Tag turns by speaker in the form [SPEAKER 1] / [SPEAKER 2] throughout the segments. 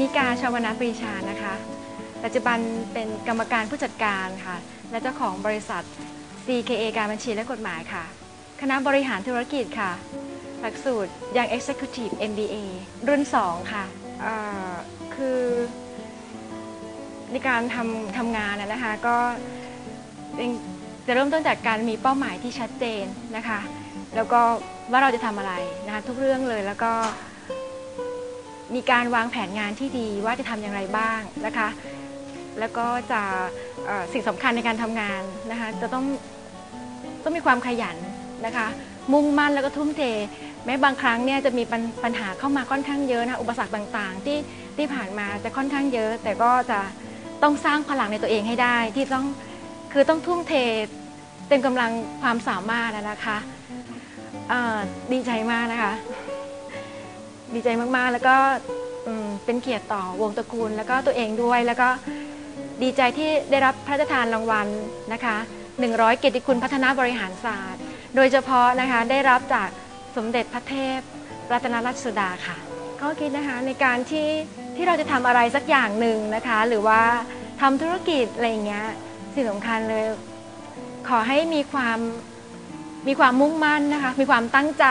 [SPEAKER 1] นิกาชาวนาปรีชานะคะ ปัจจุบันเป็นกรรมการผู้จัดการค่ะ และเจ้าของบริษัท CKA การบัญชีและกฎหมายค่ะ คณะบริหารธุรกิจค่ะ หลักสูตรยัง Executive MBA รุ่น 2 ค่ะเอ่อคือในการทำทำงานนะคะก็จะเริ่มต้นจากการมีเป้าหมายที่ชัดเจนนะคะ แล้วก็ว่าเราจะทำอะไรนะคะทุกเรื่องเลยแล้วก็ มีการวางแผนงานที่ดีว่าจะทำอย่างไรบ้างนะคะ แล้วก็จะสิ่งสำคัญในการทำงานนะคะจะต้องต้องมีความขยันนะคะ มุ่งมั่นแล้วก็ทุ่มเท แม้บางครั้งเนี่ยจะมีปัญปญหาเข้ามาค่อนข้างเยอะนะอุปสรรคต่างๆ ที่ที่ผ่านมาจะค่อนข้างเยอะ แต่ก็จะต้องสร้างพลังในตัวเองให้ได้ที่ต้องคือต้องทุ่มเทเต็มกำลังความสามารถนะคะดีใจมากนะคะ ดีใจมากๆ แล้วก็อืมเป็นเกียรติต่อวงตระกูล แล้วก็ตัวเองด้วย แล้วก็ดีใจที่ได้รับพระราชทานรางวัลนะคะ 100 เกียรติคุณพัฒนาบริหารศาสตร์ โดยเฉพาะนะคะได้รับจากสมเด็จพระเทพ รัตนราชสุดาค่ะ ก็คิดนะคะในการที่ที่เราจะทำอะไรสักอย่างหนึ่งนะคะ หรือว่าทำธุรกิจอะไรอย่างเงี้ยสิ่งสำคัญเลย ขอให้มีความมีความมุ่งมั่นนะคะ มีความตั้งใจ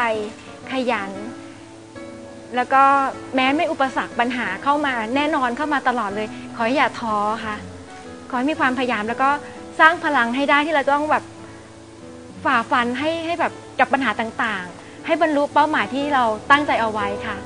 [SPEAKER 1] ขยัน แล้วก็แม้ไม่อุปสรรคปัญหาเข้ามาแน่นอนเข้ามาตลอดเลย ขออย่าท้อค่ะ ขอให้มีความพยายามแล้วก็สร้างพลังให้ได้ที่เราต้องแบบฝ่าฟันให้ให้แบบกับปัญหาต่างๆ ให้บรรลุเป้าหมายที่เราตั้งใจเอาไว้ค่ะ